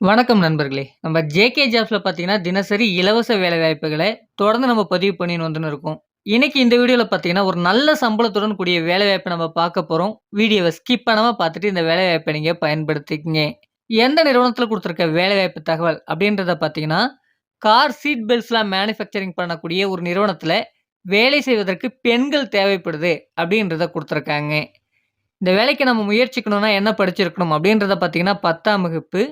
வணக்கம் நண்பர்களே! நம்ம ஜேகே ஜாப்ஸில் பார்த்தீங்கன்னா, தினசரி இலவச வேலைவாய்ப்புகளை தொடர்ந்து நம்ம பதிவு பண்ணின்னு வந்துன்னு இருக்கோம். இன்னைக்கு இந்த வீடியோவில் பார்த்தீங்கன்னா, ஒரு நல்ல சம்பளத்துடன் கூடிய வேலைவாய்ப்பை நம்ம பார்க்க போகிறோம் வீடியோவை ஸ்கிப் பண்ணாமல் பார்த்துட்டு இந்த வேலைவாய்ப்பை நீங்கள் பயன்படுத்திக்கங்க. எந்த நிறுவனத்தில் கொடுத்துருக்க வேலைவாய்ப்பு தகவல் அப்படின்றத பார்த்தீங்கன்னா, கார் சீட் பெல்ட்ஸ்லாம் மேனுஃபேக்சரிங் பண்ணக்கூடிய ஒரு நிறுவனத்தில் வேலை செய்வதற்கு பெண்கள் தேவைப்படுது அப்படின்றத கொடுத்துருக்காங்க இந்த வேலைக்கு நம்ம முயற்சிக்கணும்னா என்ன படிச்சிருக்கணும் அப்படின்றத பார்த்தீங்கன்னா, 10ஆம் வகுப்பு,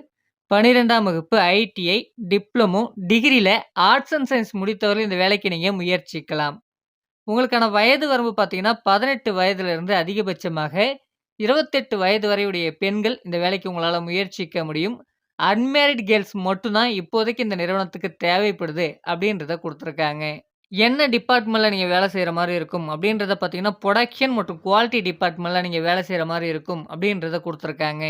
12ஆம் வகுப்பு, ஐடிஐ, டிப்ளமோ, டிகிரியில் ஆர்ட்ஸ் அண்ட் சயின்ஸ் முடித்தவர்கள் இந்த வேலைக்கு நீங்கள் முயற்சிக்கலாம். உங்களுக்கான வயது வரம்பு பார்த்தீங்கன்னா, 18 வயதிலிருந்து அதிகபட்சமாக 28 வயது வரையுடைய பெண்கள் இந்த வேலைக்கு உங்களால் முயற்சிக்க முடியும். அன்மேரிட் கேர்ள்ஸ் மட்டும் தான் இப்போதைக்கு இந்த நிறுவனத்துக்கு தேவைப்படுது அப்படின்றத கொடுத்துருக்காங்க என்ன டிபார்ட்மெண்ட்டில் நீங்கள் வேலை செய்கிற மாதிரி இருக்கும் அப்படின்றத பார்த்தீங்கன்னா, ப்ரொடக்ஷன் மற்றும் குவாலிட்டி டிபார்ட்மெண்ட்டில் நீங்கள் வேலை செய்கிற மாதிரி இருக்கும் அப்படின்றத கொடுத்துருக்காங்க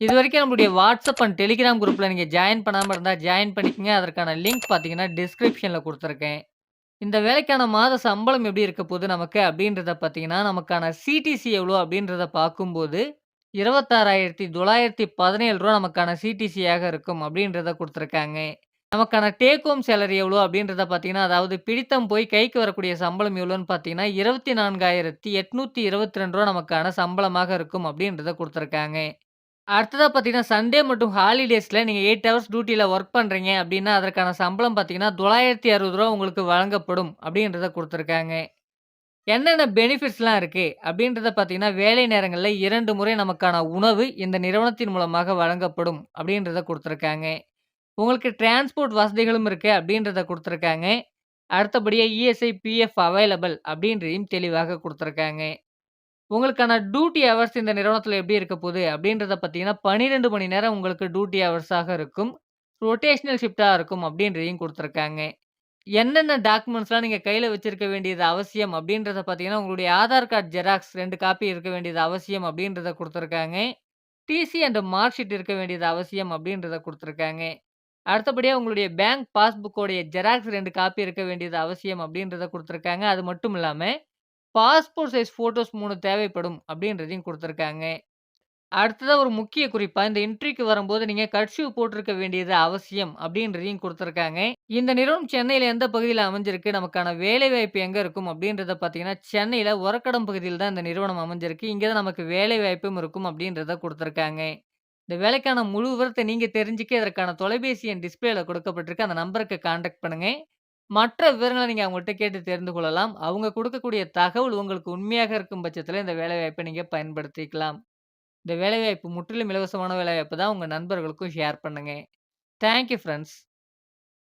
இது வரைக்கும் நம்மளுடைய வாட்ஸ்அப் அண்ட் டெலிகிராம் குரூப்பில் நீங்கள் ஜாயின் பண்ணாமல் இருந்தால் ஜாயின் பண்ணிக்கங்க. அதற்கான லிங்க் பார்த்தீங்கன்னா, டிஸ்கிரிப்ஷனில் கொடுத்துருக்கேன். இந்த வேலைக்கான மாத சம்பளம் எப்படி இருக்க போது நமக்கு அப்படின்றத பார்த்தீங்கன்னா, நமக்கான சிடிசி எவ்வளோ அப்படின்றத பார்க்கும்போது, இருபத்தாறாயிரத்தி தொள்ளாயிரத்தி பதினேழு ரூபா நமக்கான சிடிசியாக இருக்கும் அப்படின்றத கொடுத்துருக்காங்க. நமக்கான டேக் ஹோம் சேலரி எவ்வளோ அப்படின்றத பார்த்தீங்கன்னா, அதாவது பிடித்தம் போய் கைக்கு வரக்கூடிய சம்பளம் எவ்வளோன்னு பார்த்தீங்கன்னா, இருபத்தி நான்காயிரத்தி எட்நூற்றி இருபத்தி ரெண்டு ரூபா நமக்கான சம்பளமாக இருக்கும் அப்படின்றத கொடுத்துருக்காங்க. அடுத்ததாக பார்த்தீங்கன்னா, சண்டே மற்றும் ஹாலிடேஸில் நீங்கள் எயிட் ஹவர்ஸ் டியூட்டியில் ஒர்க் பண்ணுறீங்க அப்படின்னா, அதற்கான சம்பளம் பார்த்தீங்கன்னா, தொள்ளாயிரத்தி அறுபது ரூபா உங்களுக்கு வழங்கப்படும் அப்படின்றத கொடுத்துருக்காங்க. என்னென்ன பெனிஃபிட்ஸ்லாம் இருக்குது அப்படின்றத பார்த்தீங்கன்னா, வேலை நேரங்களில் இரண்டு முறை நமக்கான உணவு இந்த நிறுவனத்தின் மூலமாக வழங்கப்படும் அப்படின்றத கொடுத்துருக்காங்க. உங்களுக்கு டிரான்ஸ்போர்ட் வசதிகளும் இருக்குது அப்படின்றத கொடுத்துருக்காங்க. அடுத்தபடியாக இஎஸ்ஐ, பிஎஃப் அவைலபிள் அப்படின்றதையும் தெளிவாக கொடுத்துருக்காங்க. உங்களுக்கான டியூட்டி ஹவர்ஸ் இந்த நிறுவனத்தில் எப்படி இருக்க போகுது? அப்படின்றத பார்த்தீங்கன்னா, 12 மணி நேரம் உங்களுக்கு டியூட்டி ஹவர்ஸாக இருக்கும். ரொட்டேஷனல் ஷிஃப்டாக இருக்கும் அப்படின்றதையும் கொடுத்துருக்காங்க. என்னென்ன டாக்குமெண்ட்ஸ்லாம் நீங்கள் கையில் வச்சுருக்க வேண்டியது அவசியம் அப்படின்றத பார்த்தீங்கன்னா, உங்களுடைய ஆதார் கார்டு ஜெராக்ஸ் ரெண்டு காப்பி இருக்க வேண்டியது அவசியம் அப்படின்றத கொடுத்துருக்காங்க. டிசி அண்ட் மார்க் ஷீட் இருக்க வேண்டியது அவசியம் அப்படின்றத கொடுத்துருக்காங்க. அடுத்தபடியாக உங்களுடைய பேங்க் பாஸ்புக்கோடைய ஜெராக்ஸ் ரெண்டு காப்பி இருக்க வேண்டியது அவசியம் அப்படின்றத கொடுத்துருக்காங்க. அது மட்டும் இல்லாமல் பாஸ்போர்ட் சைஸ் ஃபோட்டோஸ் மூணு தேவைப்படும் அப்படின்றதையும் கொடுத்துருக்காங்க அடுத்ததாக ஒரு முக்கிய குறிப்பாக இந்த இன்ட்ரிக்கு வரும்போது நீங்கள் கட்சியூ போட்டிருக்க வேண்டியது அவசியம் அப்படின்றதையும் கொடுத்துருக்காங்க இந்த நிறுவனம் சென்னையில் எந்த பகுதியில் அமைஞ்சிருக்கு, நமக்கான வேலைவாய்ப்பு எங்கே இருக்கும் அப்படின்றத பார்த்தீங்கன்னா, சென்னையில் ஒரக்கடம் பகுதியில் தான் இந்த நிறுவனம் அமைஞ்சிருக்கு. இங்கே தான் நமக்கு வேலைவாய்ப்பும் இருக்கும் அப்படின்றத கொடுத்துருக்காங்க இந்த வேலைக்கான முழு விவரத்தை நீங்கள் தெரிஞ்சுக்க இதற்கான தொலைபேசி எண் டிஸ்பிளேல கொடுக்கப்பட்டிருக்கு. அந்த நம்பருக்கு கான்டாக்ட் பண்ணுங்கள் மற்ற விவரங்களை நீங்க அவங்கள்ட்ட கேட்டு தெரிந்து கொள்ளலாம். அவங்க குடுக்கக்கூடிய தகவல் உங்களுக்கு உண்மையாக இருக்கும் பட்சத்தில இந்த வேலைவாய்ப்ப நீங்க பயன்படுத்திக்கலாம். இந்த வேலைவாய்ப்பு முற்றிலும் இலவசமான வேலைவாய்ப்பு தான். உங்க நண்பர்களுக்கும் ஷேர் பண்ணுங்க. Thank you friends.